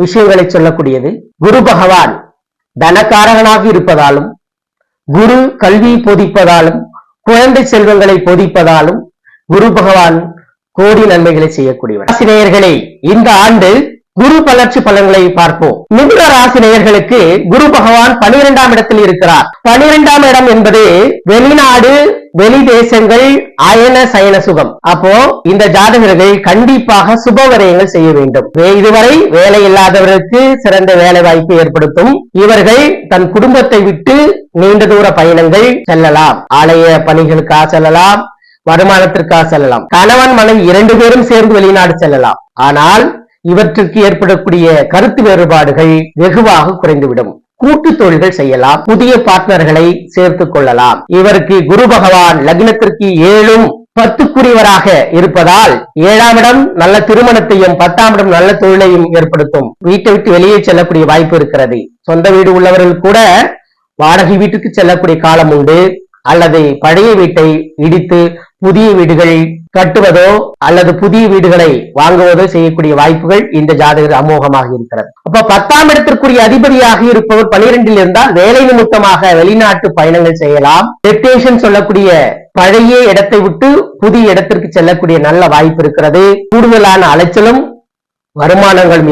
விஷயங்களை சொல்லக்கூடியது. குரு பகவான் தனக்காரகனாக இருப்பதாலும் குரு கல்வி போதிப்பதாலும் குழந்தை செல்வங்களை போதிப்பதாலும் குரு பகவான் கோடி நன்மைகளை செய்யக்கூடியவர். ஆசிரியர்களே இந்த ஆண்டு குரு பலர்ச்சி பலன்களை பார்ப்போம். மிதுன ராசினேயர்களுக்கு குரு பகவான் பனிரெண்டாம் இடத்தில் இருக்கிறார். பனிரெண்டாம் இடம் என்பது வெளிநாடு வெளி தேசங்கள் அயன சயன சுகம். அப்போ இந்த ஜாதகர்கள் கண்டிப்பாக சுபவரயங்கள் செய்ய வேண்டும். இதுவரை வேலை இல்லாதவர்களுக்கு சிறந்த வேலை வாய்ப்பு ஏற்படுத்தும். இவர்கள் தன் குடும்பத்தை விட்டு நீண்ட தூர பயணங்கள் செல்லலாம். ஆலய பணிகளுக்காக செல்லலாம் வருமானத்திற்காக செல்லலாம். கணவன் மனைவி இரண்டு பேரும் சேர்ந்து வெளிநாடு செல்லலாம். ஆனால் இவற்றிற்கு ஏற்படக்கூடிய கருத்து வேறுபாடுகள் வெகுவாக குறைந்துவிடும். கூட்டு தொழில்கள் செய்யலாம். புதிய பார்ட்னர்களை சேர்த்துக் கொள்ளலாம். இவருக்கு குரு பகவான் லக்னத்திற்கு ஏழும் பத்துக்குரியவராக இருப்பதால் ஏழாம் இடம் நல்ல திருமணத்தையும் பத்தாம் இடம் நல்ல தொழிலையும் ஏற்படுத்தும். வீட்டை விட்டு வெளியே செல்லக்கூடிய வாய்ப்பு இருக்கிறது. சொந்த வீடு உள்ளவர்கள் கூட வாடகை வீட்டுக்கு செல்லக்கூடிய காலம் உண்டு. அல்லது பழைய வீட்டை இடித்து புதிய வீடுகள் கட்டுவதோ அல்லது புதிய வீடுகளை வாங்குவதோ செய்யக்கூடிய வாய்ப்புகள் இந்த ஜாதகர் அமோகமாக இருக்கிறது. அப்ப பத்தாம் இடத்திற்குரிய அதிபதியாக இருப்பவர் பனிரெண்டில் இருந்தால் வேலை நிமித்தமாக வெளிநாட்டு பயணங்கள் செய்யலாம். டெப்டேஷன் சொல்லக்கூடிய பழைய இடத்தை விட்டு புதிய இடத்திற்கு செல்லக்கூடிய நல்ல வாய்ப்பு இருக்கிறது. கூடுதலான அலைச்சலும் வருமானங்கள்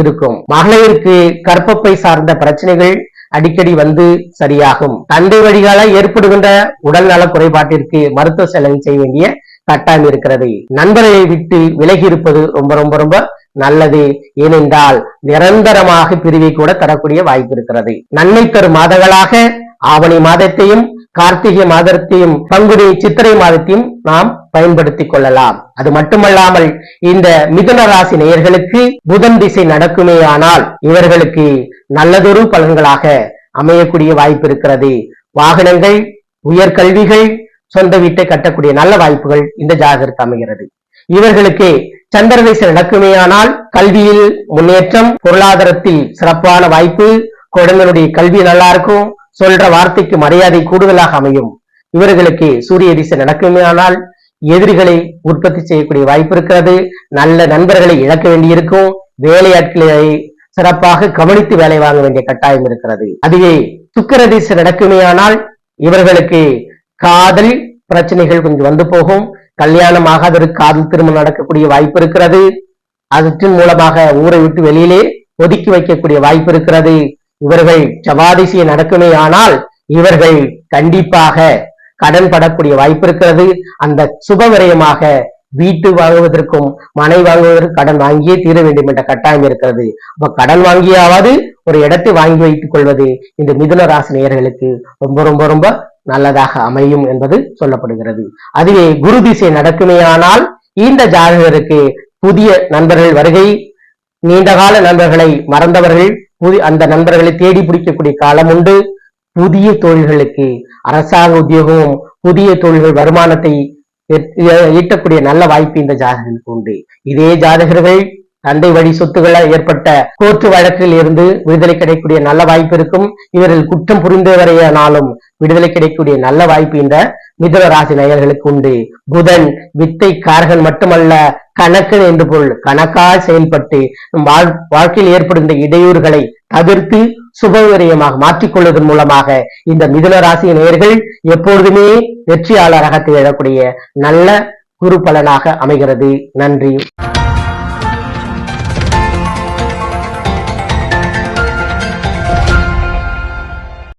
இருக்கும். மகளிருக்கு கற்பப்பை சார்ந்த பிரச்சனைகள் அடிக்கடி வந்து சரியாகும். தந்தை வழிகால ஏற்படுகின்ற உடல்நல குறைபாட்டிற்கு மருத்துவ செலவு செய்ய வேண்டிய கட்டாயம் இருக்கிறது. நண்பர்களை விட்டு விலகி இருப்பது ரொம்ப ரொம்ப ரொம்ப நல்லது. ஏனென்றால் நிரந்தரமாக பிரிவை கூட தரக்கூடிய வாய்ப்பு இருக்கிறது. நன்மை தரும் மாதங்களாக ஆவணி மாதத்தையும் கார்த்திகை மாதத்தையும் பங்குனி சித்திரை மாதத்தையும் நாம் பயன்படுத்திக் கொள்ளலாம். அது மட்டுமல்லாமல் இந்த மிதுன ராசி நேயர்களுக்கு புதன் திசை நடக்குமேயானால் இவர்களுக்கு நல்லதொரு பலன்களாக அமையக்கூடிய வாய்ப்பு இருக்கிறது. வாகனங்கள் உயர்கல்விகள் சொந்த வீட்டை கட்டக்கூடிய நல்ல வாய்ப்புகள் இந்த ஜாதகருக்கு அமைகிறது. இவர்களுக்கு சந்திர திசை நடக்குமேயானால் கல்வியில் முன்னேற்றம் பொருளாதாரத்தில் சிறப்பான வாய்ப்பு குழந்தைகளுடைய கல்வி நல்லா இருக்கும் சொல்ற வார்த்தைக்கு மரியாதை கூடுதலாக அமையும். இவர்களுக்கு சூரிய திசை நடக்குமேயானால் எதிரிகளை உற்பத்தி செய்யக்கூடிய வாய்ப்பு இருக்கிறது. நல்ல நண்பர்களை இழக்க வேண்டியிருக்கும். வேலையாட்களை சிறப்பாக கவனித்து வேலை வாங்க வேண்டிய கட்டாயம் இருக்கிறது. அதுவே சுக்கரதீச நடக்குமேயானால் இவர்களுக்கு காதல் பிரச்சனைகள் கொஞ்சம் வந்து போகும். கல்யாணம் ஆகாதவருக்கு காதல் திருமணம் நடக்கக்கூடிய வாய்ப்பு இருக்கிறது. அதன் மூலமாக ஊரை விட்டு வெளியிலே ஒதுக்கி வைக்கக்கூடிய வாய்ப்பு இருக்கிறது. இவர்கள் ஜவாதிசை நடக்குமே ஆனால் இவர்கள் கண்டிப்பாக கடன் படக்கூடிய வாய்ப்பு இருக்கிறது. அந்த சுபவிரயமாக வீட்டு வாங்குவதற்கும் மனை வாங்குவதற்கும் கடன் வாங்கியே தீர வேண்டும் என்ற கட்டாயம் இருக்கிறது. அப்ப கடன் வாங்கியாவது ஒரு இடத்தை வாங்கி வைத்துக் கொள்வது இந்த மிதுன ராசி நேயர்களுக்கு ரொம்ப ரொம்ப ரொம்ப நல்லதாக அமையும் என்பது சொல்லப்படுகிறது. அதுவே குரு திசை நடக்குமேயானால் இந்த ஜாதகருக்கு புதிய நண்பர்கள் வருகை நீண்டகால நண்பர்களை மறந்தவர்கள் அந்த நண்பர்களை தேடி பிடிக்கக்கூடிய காலம் உண்டு. புதிய தொழில்களுக்கு அரசாங்க உத்தியோகமும் புதிய தொழில்கள் வருமானத்தை ஈட்டக்கூடிய நல்ல வாய்ப்பு இந்த ஜாதகர்களுக்கு உண்டு. இதே ஜாதகர்கள் தந்தை வழி சொத்துக்களால் ஏற்பட்ட கோர்ட்டு வழக்கில் இருந்து விடுதலை கிடைக்கக்கூடிய நல்ல வாய்ப்பு இருக்கும். இவர்கள் குற்றம் புரிந்தவரையானாலும் விடுதலை கிடைக்கக்கூடிய நல்ல வாய்ப்பு இந்த மிதுன ராசி நேயர்களுக்கு உண்டு. புதன் வித்தை மட்டுமல்ல கணக்கன் என்று பொருள். கணக்கால் செயல்பட்டு வாழ்- வாழ்க்கையில் ஏற்படும் இடையூறுகளை தவிர்த்து சுபவிரயமாக மாற்றிக்கொள்வதன் மூலமாக இந்த மிதுன ராசி நேயர்கள் எப்பொழுதுமே வெற்றியாளராக திகழக்கூடிய நல்ல குரு பலனாக அமைகிறது. நன்றி.